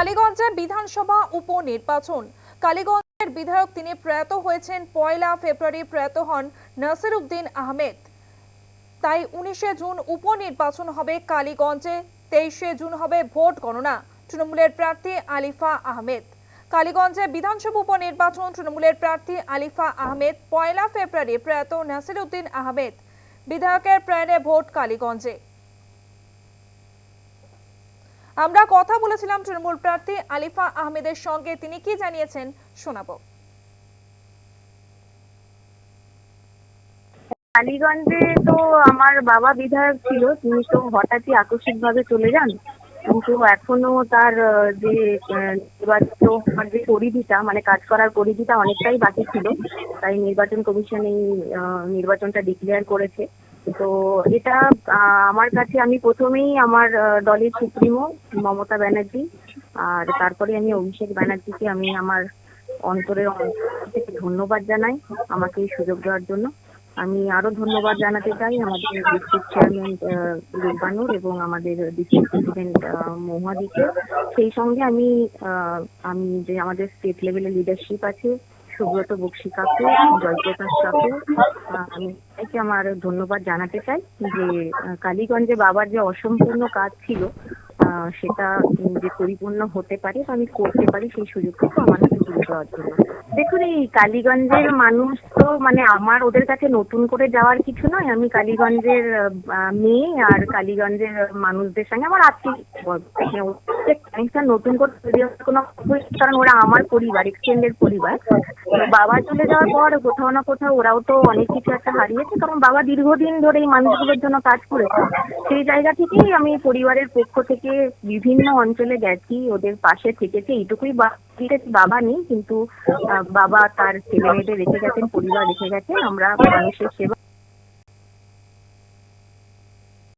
কালীগঞ্জে বিধানসভা উপনির্বাচন। কালীগঞ্জের বিধায়ক তিনি প্রয়াত হয়েছেন পয়লা ফেব্রুয়ারি, প্রয়াত হন নাসির উদ্দিন আহমেদ। তাই উনিশে জুন উপনির্বাচন হবে কালীগঞ্জে, তেইশে জুন হবে ভোট গণনা। তৃণমূলের প্রার্থী আলিফা আহমেদ। কালীগঞ্জে বিধানসভা উপনির্বাচন, তৃণমূলের প্রার্থী আলিফা আহমেদ। পয়লা ফেব্রুয়ারি, প্রয়াত নাসির উদ্দিন আহমেদ। বিধায়কের প্রয়াণে ভোট কালীগঞ্জে। আমরা কথা বলেছিলাম তৃণমূল প্রার্থী আলিফা আহমেদের সঙ্গে। তিনি কি জানিয়েছেন শোনাবো। টালিগঞ্জে তো আমার বাবা বিধায়ক ছিল, তিনি তো হঠাৎই আকস্মিক ভাবে চলে যান। কিন্তু এখনও তার যে নির্বাচিত যে পরিধিটা মানে কাজ করার পরিধিটা অনেকটাই বাকি ছিল। তাই নির্বাচন কমিশন এই নির্বাচনটা ডিক্লেয়ার করেছে। তো এটা আমার কাছে আমি প্রথমেই আমার দলের সুপ্রিমো, মমতা ব্যানার্জি, আর তারপরে আমি অভিষেক ব্যানার্জিকে আমি আমার অন্তরের থেকে ধন্যবাদ জানাই আমাকে এই সুযোগ দেওয়ার জন্য। আমি আরও ধন্যবাদ জানাতে চাই আমাদের ডিস্ট্রিক্ট চেয়ারম্যান রূপবানুর এবং আমাদের ডিস্ট্রিক্ট প্রেসিডেন্ট মহাদিকে। সেই সঙ্গে আমি আমি যে আমাদের স্টেট লেভেলের লিডারশিপ আছে সুব্রত বক্সি কাকু জয়প্রকাশ কাকু আমি সবাইকে আমার ধন্যবাদ জানাতে চাই যে কালীগঞ্জে বাবার যে অসম্পূর্ণ কাজ ছিল সেটা যে পরিপূর্ণ হতে পারে বা আমি করতে পারি সেই সুযোগটুকু আমার হাতে তুলে দেওয়ার জন্য। দেখুন, এই কালীগঞ্জের মানুষ তো মানে আমার ওদের কাছে নতুন করে যাওয়ার কিছু নয়। আমি কালীগঞ্জের মেয়ে আর কালীগঞ্জের মানুষদের সঙ্গে আমার আত্মীয় নতুন করে কোনো কারণ ওরা আমার পরিবার এক্সটেন্ডেড পরিবার। বাবা চলে যাওয়ার পর কোথাও না কোথাও ওরাও তো অনেক কিছু একটা হারিয়েছে, কারণ বাবা দীর্ঘদিন ধরে এই মানুষগুলোর জন্য কাজ করেছে। সেই জায়গা থেকেই আমি পরিবারের পক্ষ থেকে বিভিন্ন অঞ্চলে গেছি, ওদের পাশে থেকেছে, এইটুকুই বাবা নেই, কিন্তু বাবা তার ছেলে মেয়েদের রেখে গেছেন, পরিবার রেখে গেছেন, আমরা মানুষের সেবা